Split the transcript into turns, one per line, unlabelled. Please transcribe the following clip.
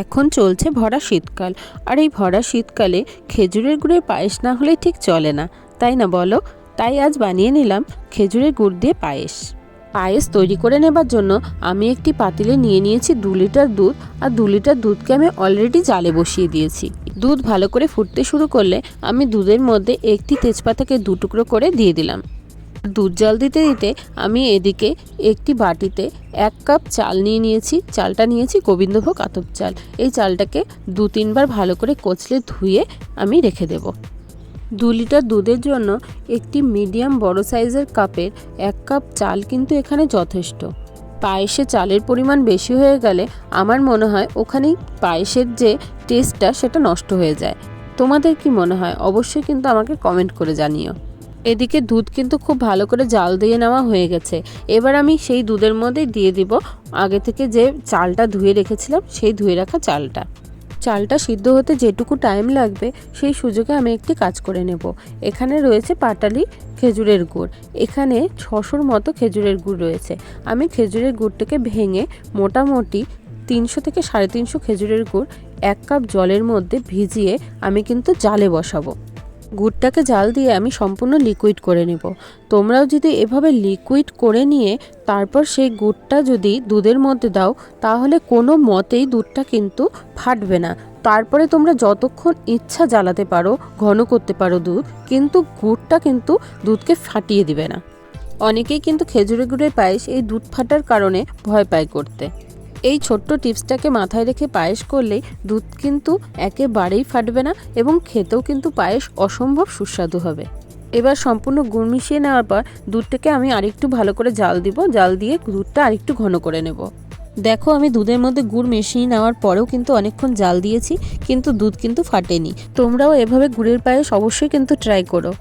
এখন চলছে ভরা শীতকাল। আর এই ভরা শীতকালে খেজুরের গুড়ের পায়েস না হলে ঠিক চলে না। তাই না বলো? তাই আজ বানিয়ে নিলাম খেজুরের গুড় দিয়ে পায়েস। পায়েস তৈরি করে নেবার জন্য আমি একটি পাতিলে নিয়ে নিয়েছি দু লিটার দুধ। আর দু লিটার দুধকে আমি অলরেডি জালে বসিয়ে দিয়েছি। দুধ ভালো করে ফুটতে শুরু করলে আমি দুধের মধ্যে একটি তেজপাতাকে দু টুকরো করে দিয়ে দিলাম। দুধ জল দিতে দিতে আমি এদিকে একটি বাটিতে এক কাপ চাল নিয়ে নিয়েছি। চালটা নিয়েছি গোবিন্দভোগ আতপ চাল। এই চালটাকে দু তিনবার ভালো করে কচলে ধুয়ে আমি রেখে দেব। দু লিটার দুধের জন্য একটি মিডিয়াম বড় সাইজের কাপের এক কাপ চাল কিন্তু এখানে যথেষ্ট। পায়েসে চালের পরিমাণ বেশি হয়ে গেলে আমার মনে হয় ওখানেই পায়েসের যে টেস্টটা সেটা নষ্ট হয়ে যায়। তোমাদের কি মনে হয়? অবশ্যই কিন্তু আমাকে কমেন্ট করে জানিও। এদিকে দুধ কিন্তু খুব ভালো করে জাল দিয়ে নেওয়া হয়ে গেছে। এবার আমি সেই দুধের মধ্যেই দিয়ে দিব। আগে থেকে যে চালটা ধুয়ে রেখেছিলাম, সেই ধুয়ে রাখা চালটা। চালটা সিদ্ধ হতে যেটুকু টাইম লাগবে, সেই সুযোগে আমি একটি কাজ করে নেব। এখানে রয়েছে পাটালি খেজুরের গুড়। এখানে ছশোর মতো খেজুরের গুড় রয়েছে। আমি খেজুরের গুড়টাকে ভেঙে মোটামুটি তিনশো থেকে সাড়ে তিনশো খেজুরের গুড় এক কাপ জলের মধ্যে ভিজিয়ে আমি কিন্তু জালে বসাবো। গুড়টাকে জাল দিয়ে আমি সম্পূর্ণ লিকুইড করে নেব। তোমরাও যদি এভাবে লিকুইড করে নিয়ে তারপর সেই গুড়টা যদি দুধের মধ্যে দাও, তাহলে কোনো মতেই দুধটা কিন্তু ফাটবে না। তারপরে তোমরা যতক্ষণ ইচ্ছা জ্বালাতে পারো, ঘন করতে পারো দুধ, কিন্তু গুড়টা কিন্তু দুধকে ফাটিয়ে দিবে না। অনেকেই কিন্তু খেজুরের গুড়ের পায়েস এই দুধ ফাটার কারণে ভয় পায় করতে। এই ছোট্ট টিপসটাকে মাথায় রেখে পায়েস করলেই দুধ কিন্তু একেবারেই ফাটবে না এবং খেতেও কিন্তু পায়েস অসম্ভব সুস্বাদু হবে। এবার সম্পূর্ণ গুড় মিশিয়ে নেওয়ার পর দুধটাকে আমি আরেকটু ভালো করে জাল দিব। জাল দিয়ে দুধটা আরেকটু ঘন করে নেব। দেখো আমি দুধের মধ্যে গুড় মিশিয়ে নেওয়ার পরেও কিন্তু অনেকক্ষণ জাল দিয়েছি, কিন্তু দুধ কিন্তু ফাটেনি। তোমরাও এভাবে গুড়ের পায়েস অবশ্যই কিন্তু ট্রাই করো।